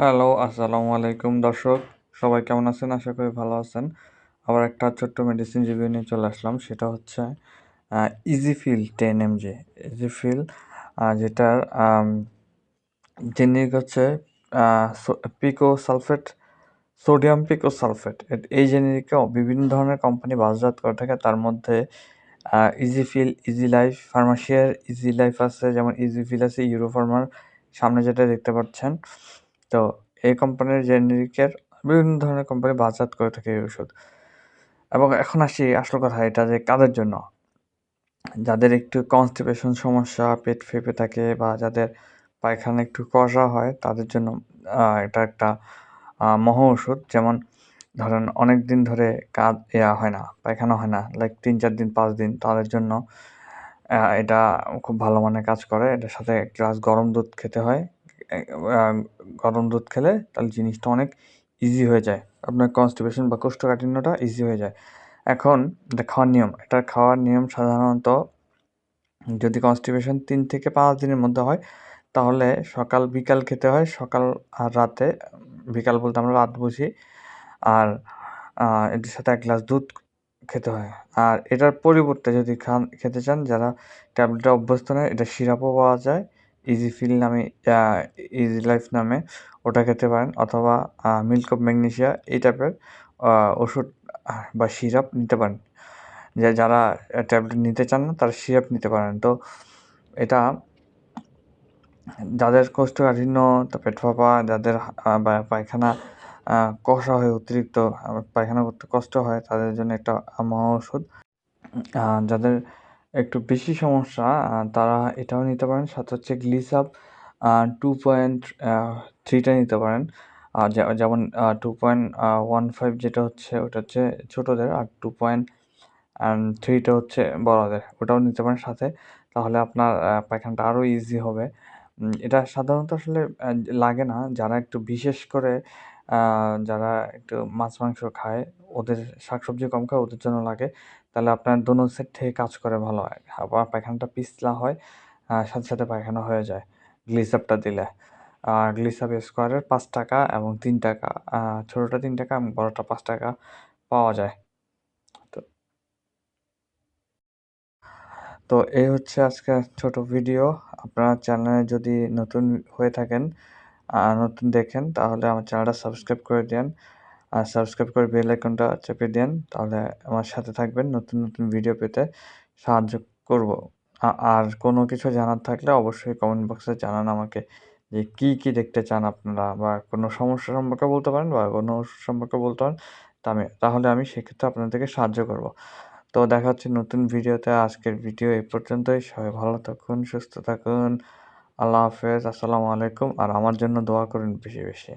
Hello, আসসালামু আলাইকুম দর্শক। সবাই কেমন আছেন? আশা করি ভালো আছেন। আবার একটা ছোট্ট মেডিসিন রিভিউ নিয়ে চলে আসলাম। সেটা হচ্ছে Easyfill ten M mg Easyfill যেটার জেনেরিক হচ্ছে pico sulphate sodium pico sulphate এই জেনেরিকে বিভিন্ন ধরনের কোম্পানি বাজারজাত করে থাকে। তার মধ্যে ইজিফিল ইজি লাইফ ফার্মাসিয়ার ইজি লাইফ আছে। যেমন ইজিফিল আছে ইউরোফার্মার সামনে যেটা দেখতে পাচ্ছেন। তো এই কোম্পানির জেনেরিকের বিভিন্ন ধরনের কোম্পানি বাজার করে থাকে এই ওষুধ। এবং এখন আসি আসল কথা এটা যে কাদের জন্য? যাদের একটু কনস্টিপেশন সমস্যা, পেট ফেপে থাকে বা যাদের পায়খানা একটু কষা হয়, তাদের জন্য এটা একটা মহ ওষুধ। যেমন ধরেন অনেক দিন ধরে কাজ ইয়া হয় না, পায়খানা হয় না লাইক তিন চার দিন, পাঁচ দিন, তাদের জন্য এটা খুব ভালো মানে কাজ করে। এটার সাথে এক গ্লাস গরম দুধ খেতে হয়। গরম দুধ খেলে তাহলে জিনিসটা অনেক ইজি হয়ে যায়। আপনার কনস্টিপেশন বা কোষ্ঠকাঠিন্যটা ইজি হয়ে যায়। এখন এটা খাওয়ার নিয়ম, এটা খাওয়ার নিয়ম সাধারণত যদি কনস্টিপেশন তিন থেকে পাঁচ দিনের মধ্যে হয়, তাহলে সকাল বিকাল খেতে হয়, সকাল আর রাতে, বিকাল বলতে আমরা রাত বুঝি, আর এটির সাথে এক গ্লাস দুধ খেতে হয়। আর এটার পরিবর্তে যদি খান, খেতে চান, যারা ট্যাবলেটে অভ্যস্ত নয়, এটা সিরাপও পাওয়া যায় ইজি ফিল নামে ইজি লাইফ নামে ওটা খেতে পারেন অথবা মিল্ক অফ ম্যাগনেশিয়া এই টাইপের ওষুধ বা সিরাপ নিতে পারেন। যে, যারা ট্যাবলেট নিতে চান না তারা সিরাপ নিতে পারেন। তো এটা যাদের কোষ্ঠকাঠিন্য পেট ফাঁপা, যাদের পায়খানা কষা হয় অতিরিক্ত পায়খানা করতে কষ্ট হয় তাদের জন্য একটা মহা ওষুধ। যাদের একটু বেশি সমস্যা তারা এটাও নিতে পারেন। সাথে হচ্ছে গ্লিসাপ টু পয়েন্ট থ্রিটা নিতে পারেন। আর যেমন টু পয়েন্ট ওয়ান ফাইভ যেটা হচ্ছে ওটা হচ্ছে ছোটোদের আর টু পয়েন্ট থ্রিটা হচ্ছে বড়দের, ওটাও নিতে পারেন সাথে। তাহলে আপনার পায়খানাটা আরও ইজি হবে। এটা সাধারণত আসলে লাগে না। যারা একটু বিশেষ করে যারা একটু মাছ, মাংস খায়, ওদের শাকসবজি কম খায়, ওদের জন্য লাগে। তাহলে আপনার দোনো সেট থেকে কাজ করে ভালো হয়। আবার পায়খানাটা পিছলা হয় সাথে সাথে পায়খানা হয়ে যায় গ্লিসাপটা দিলে। গ্লিসাপ স্কোয়ারের পাঁচ টাকা এবং তিন টাকা। ছোটোটা তিন টাকা এবং বড়োটা পাঁচ টাকা পাওয়া যায়। তো তো এই হচ্ছে আজকে ছোট ভিডিও আপনার চ্যানেলে যদি নতুন হয়ে থাকেন নতুন দেখেন, তাহলে আমার চ্যানেলটা সাবস্ক্রাইব করে দেন আর সাবস্ক্রাইব করে বেল আইকনটা চেপে দেন তাহলে আমার সাথে থাকবেন নতুন নতুন ভিডিও পেতে সাহায্য করব। আর কোনো কিছু জানার থাকলে অবশ্যই কমেন্ট বক্সে জানান আমাকে যে কী কী দেখতে চান আপনারা, বা কোনো সমস্যা সম্পর্কে বলতে পারেন, বা কোনো সম্পর্কে বলতে পারেন আমি, তাহলে আমি সেক্ষেত্রে আপনাদেরকে সাহায্য করব। তো দেখা হচ্ছে নতুন ভিডিওতে, আজকের ভিডিও এই পর্যন্তই। সবাই ভালো থাকুন, সুস্থ থাকুন। আল্লাহ হাফেজ আসসালামু আলাইকুম। আর আমার জন্য দোয়া করুন বেশি বেশি।